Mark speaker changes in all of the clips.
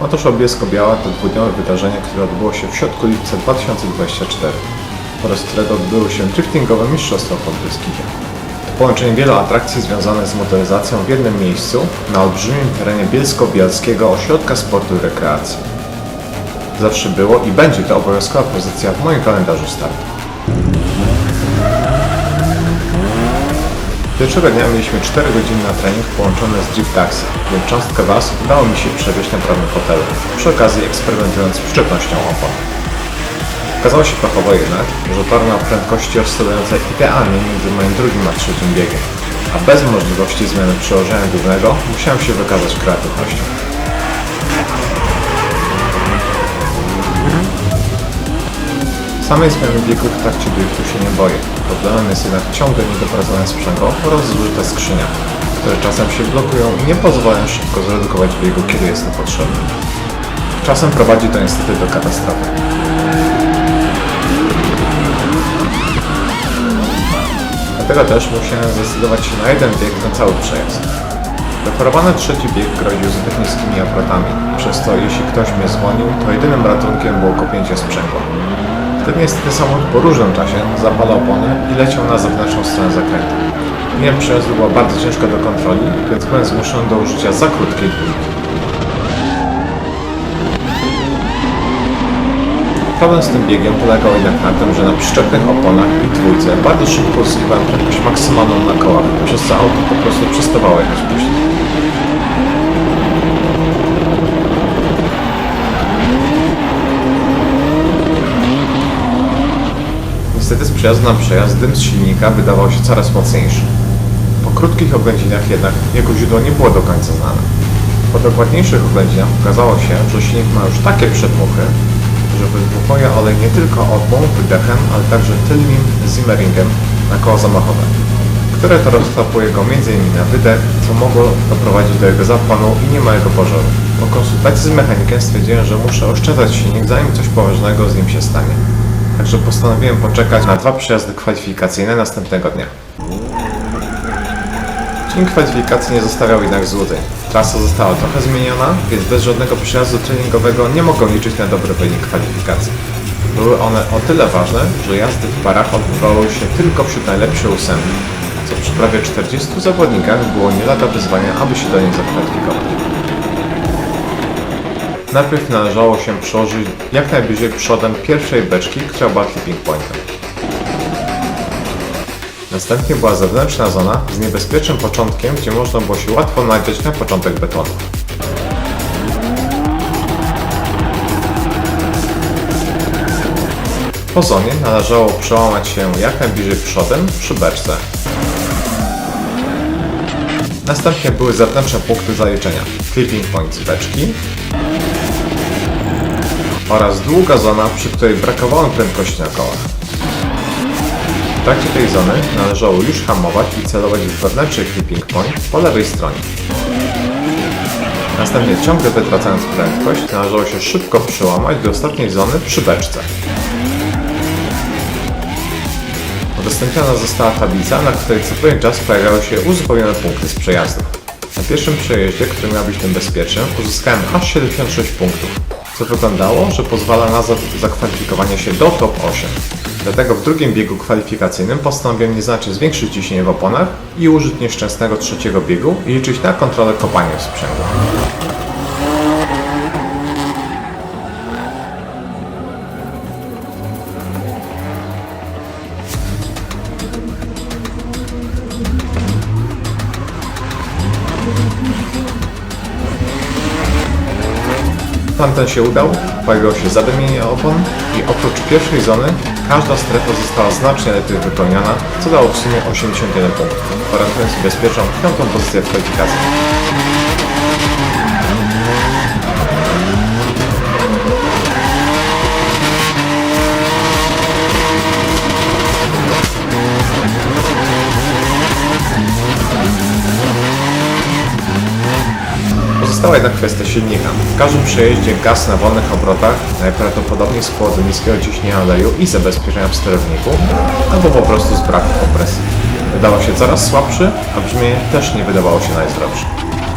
Speaker 1: Otóż Bielsko-Biała to dwudniowe wydarzenie, które odbyło się w środku lipca 2024, podczas którego odbyły się driftingowe Mistrzostwa Podbeskidzia. To połączenie wielu atrakcji związanych z motoryzacją w jednym miejscu na olbrzymim terenie Bielsko-Bialskiego Ośrodka Sportu i Rekreacji. Zawsze było i będzie to obowiązkowa pozycja w moim kalendarzu startu. Pierwszego dnia mieliśmy 4 godziny na trening połączony z Drift Taxi, więc cząstkę Was udało mi się przewieźć na prawym fotelu, przy okazji eksperymentując z przyczepnością opon. Okazało się fachowo jednak, że tor miał prędkości oscylujące idealnie między moim drugim a trzecim biegiem, a bez możliwości zmiany przełożenia głównego musiałem się wykazać kreatywnością. Samej zmiany biegu w trakcie driftu się nie boję. Problemem jest jednak ciągle niedopracowany sprzęgło oraz zużyte skrzynia, które czasem się blokują i nie pozwalają szybko zredukować biegu, kiedy jest to potrzebne. Czasem prowadzi to niestety do katastrofy. Dlatego też musiałem zdecydować się na jeden bieg na cały przejazd. Preferowany trzeci bieg groził zbyt niskimi obrotami, przez co jeśli ktoś mnie zwolnił, to jedynym ratunkiem było kopięcie sprzęgła. Wtedy niestety samochód po różnym czasie zapalał opony i leciał na zewnętrzną stronę zakrętu. Linia przejazdu była bardzo ciężka do kontroli, więc byłem zmuszony do użycia za krótkiej dwójki. Problem z tym biegiem polegał jednak na tym, że na przyczepnych oponach i trójce bardzo szybko uzyskiwałem prędkość maksymalną na kołach, przez co auto po prostu przestawało jechać później. Przejazdu na przejazd dym z silnika wydawał się coraz mocniejszy. Po krótkich oględzinach jednak jego źródło nie było do końca znane. Po dokładniejszych oględzinach okazało się, że silnik ma już takie przedmuchy, że wybuchuje olej nie tylko odmą, wydechem, ale także tylnym zimmeringiem na koło zamachowe, które to roztapuje go m.in. na wydech, co mogło doprowadzić do jego zapłonu i niemałego pożaru. Po konsultacji z mechanikiem stwierdziłem, że muszę oszczędzać silnik, zanim coś poważnego z nim się stanie. Także postanowiłem poczekać na dwa przejazdy kwalifikacyjne następnego dnia. Dzień kwalifikacji nie zostawiał jednak złudzeń. Trasa została trochę zmieniona, więc bez żadnego przejazdu treningowego nie mogą liczyć na dobry wynik kwalifikacji. Były one o tyle ważne, że jazdy w parach odbywały się tylko wśród najlepszej ósemki, co przy prawie 40 zawodnikach było nie lada wyzwania, aby się do nich zakwalifikować. Najpierw należało się przełożyć jak najbliżej przodem pierwszej beczki, która była clipping pointem. Następnie była zewnętrzna zona z niebezpiecznym początkiem, gdzie można było się łatwo nadzieć na początek betonu. Po zonie należało przełamać się jak najbliżej przodem przy beczce. Następnie były zewnętrzne punkty zaliczenia. Clipping point z beczki oraz długa zona, przy której brakowało prędkości na kołach. W trakcie tej zony należało już hamować i celować w wewnętrzny clipping point po lewej stronie. Następnie ciągle wytracając prędkość należało się szybko przełamać do ostatniej zony przy beczce. Udostępniona została tablica, na której co pewien czas pojawiały się uzupełnione punkty z przejazdów. Na pierwszym przejeździe, który miał być tym bezpiecznym, uzyskałem aż 76 punktów, co wyglądało, że pozwala na za- zakwalifikowanie się do top 8. Dlatego w drugim biegu kwalifikacyjnym postanowiłem nieznacznie zwiększyć ciśnienie w oponach i użyć nieszczęsnego trzeciego biegu i liczyć na kontrolę kopania w sprzęgła. Plan ten się udał, pojawiło się zadymienie opon i oprócz pierwszej zony każda strefa została znacznie lepiej wypełniona, co dało w sumie 81 punktów, gwarantując bezpieczną piątą pozycję w kwalifikacji. Jednak kwestia silnika. W każdym przejeździe gaz na wolnych obrotach, najprawdopodobniej z powodu niskiego ciśnienia oleju i zabezpieczenia w sterowniku, albo po prostu z braku kompresji. Wydawał się coraz słabszy, a brzmienie też nie wydawało się najzdrowsze.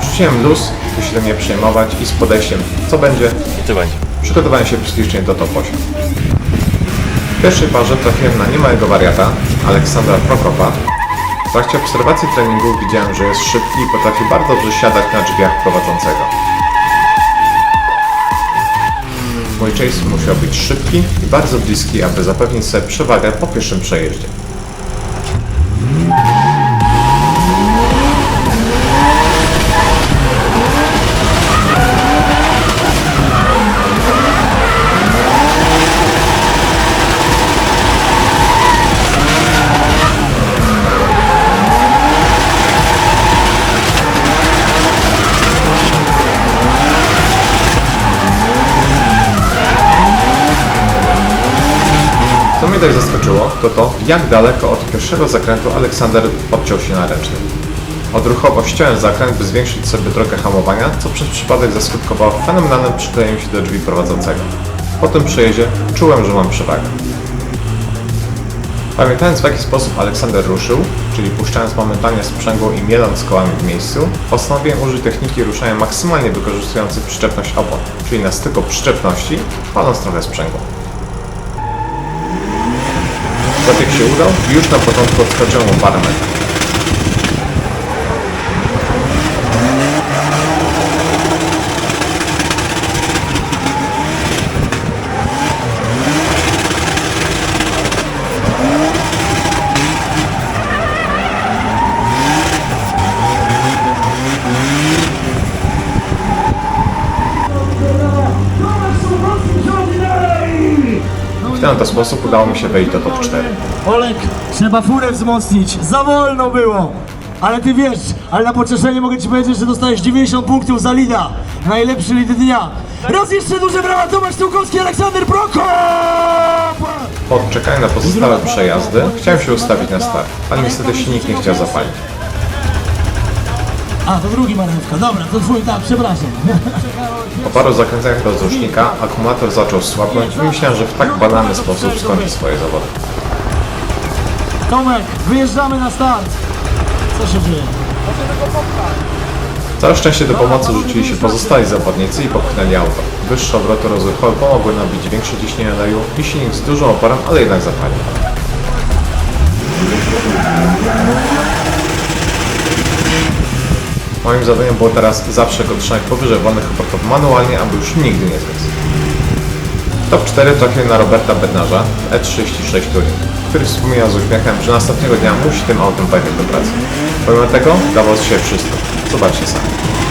Speaker 1: Rzuciłem luz, by się tym nie przejmować i z podejściem co będzie,
Speaker 2: I co będzie?
Speaker 1: przygotowałem się psychicznie do top 8. W pierwszej parze trafiłem na niemałego wariata, Aleksandra Prokopa. W trakcie obserwacji treningu widziałem, że jest szybki i potrafi bardzo dobrze siadać na drzwiach prowadzącego. Mój chase musiał być szybki i bardzo bliski, aby zapewnić sobie przewagę po pierwszym przejeździe. Tak zaskoczyło, to to, jak daleko od pierwszego zakrętu Aleksander odciął się na ręcznym. Odruchowo ściąłem zakręt, by zwiększyć sobie drogę hamowania, co przez przypadek zaskutkowało fenomenalnym przyklejeniem się do drzwi prowadzącego. Po tym przejeździe czułem, że mam przewagę. Pamiętając w jaki sposób Aleksander ruszył, czyli puszczając momentalnie sprzęgło i mieląc kołami w miejscu, postanowiłem użyć techniki ruszania maksymalnie wykorzystującej przyczepność opon, czyli na styku przyczepności, paląc trochę sprzęgło. Zabieg się udał już na początku odskoczyłem o parę metrów. W ten oto sposób udało mi się wejść do top 4.
Speaker 3: Olek, trzeba furę wzmocnić. Za wolno było. Ale ty wiesz, ale na pocieszenie mogę ci powiedzieć, że dostajesz 90 punktów za lida. Najlepszy lid dnia. Raz jeszcze duże brawa Tomasz Tułkowski, Aleksander Prokop!
Speaker 1: Po odczekaniu na pozostałe przejazdy chciałem się ustawić na start, ale niestety silnik nie chciał zapalić.
Speaker 3: A, to drugi marchewka. Dobra, to twój, tak, przepraszam.
Speaker 1: Po paru zakręceniach rozrusznika akumulator zaczął słabnąć i myślałem, że w tak banalny sposób skończy swoje zawody.
Speaker 3: Tomek, wyjeżdżamy na start. Co się dzieje?
Speaker 1: Całe szczęście do pomocy rzucili się pozostali zawodnicy i popchnęli auto. Wyższe obroty rozruchowe pomogły nabić większe ciśnienie oleju i silnik z dużą oporem, ale jednak zapalił. Moim zadaniem było teraz zawsze go trzymać powyżej wolnych obrotów manualnie, aby już nigdy nie zgasł. Top 4 trafił na Roberta Bednarza w E36 Touring, który wspominał z uśmiechem, że następnego dnia musi tym autem pojechać do pracy. Pomimo tego dawał siebie wszystko. Zobaczcie sami.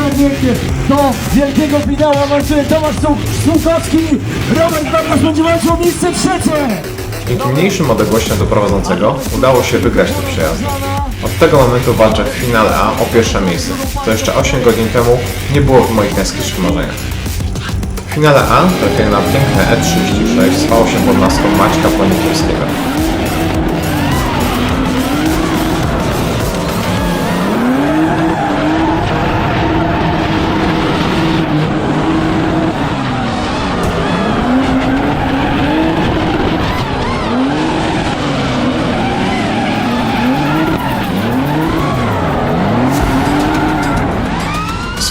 Speaker 3: Pięknie. Do wielkiego finału awansuje Tomasz Sułkowski. Robert Bartosz będzie walczył o miejsce trzecie.
Speaker 1: Dzięki mniejszym odległościom do prowadzącego udało się wygrać te przejazdy. Od tego momentu walczę w finale A o pierwsze miejsce, co jeszcze 8 godzin temu nie było w moich najskrytszych marzeniach. W finale A trafiłem na piękne E36 z V8 pod maską Maćka Ponikiewskiego.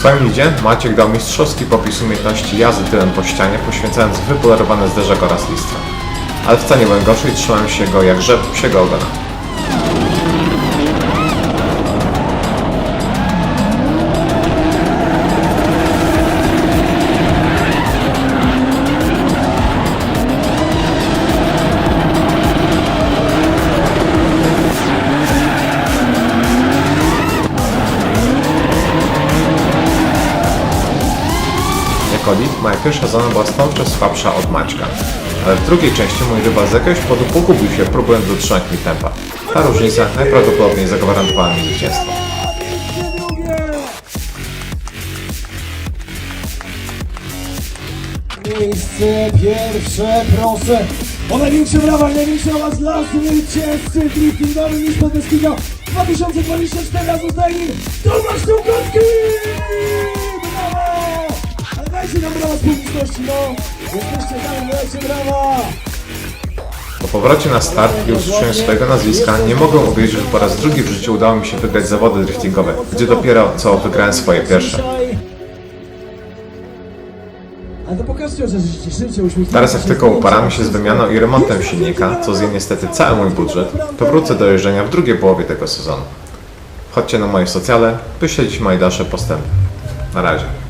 Speaker 1: Swoim lidzie Maciek dał mistrzowski popis umiejętności jazdy tyłem po ścianie, poświęcając wypolerowane zderzak oraz listwę. Ale wcale nie byłem gorszy i trzymałem się go jak rzep psiego ogona. Moja pierwsza zona była stąd słabsza od Maćka. Ale w drugiej części mój rywal z jakiegoś powodu pogubił się, próbując dotrzymać mi tempa. Ta różnica najprawdopodobniej zagwarantowała mi zwycięstwo.
Speaker 3: Miejsce pierwsze, proszę. O największe brawa, największe was dla zwycięzcy driftingowy niż pod Beskidzą 2024, a zostaje nim Tomasz Tukowski! Dajcie nam brawa z publiczności, no! Jesteście tam, dajcie brawa!
Speaker 1: Po powrocie na start i usłyszeniu swojego nazwiska nie mogłem uwierzyć, że po raz drugi w życiu udało mi się wygrać zawody driftingowe, gdzie dopiero co wygrałem swoje pierwsze.
Speaker 3: Ale to pokażcie, że się cieszycie, uśmiechnięcie
Speaker 1: Teraz jak tylko uparamy się z wymianą i remontem silnika, co zje niestety cały mój budżet, to wrócę do jeżdżenia w drugiej połowie tego sezonu. Chodźcie na moje socjale, by śledzić moje dalsze postępy. Na razie.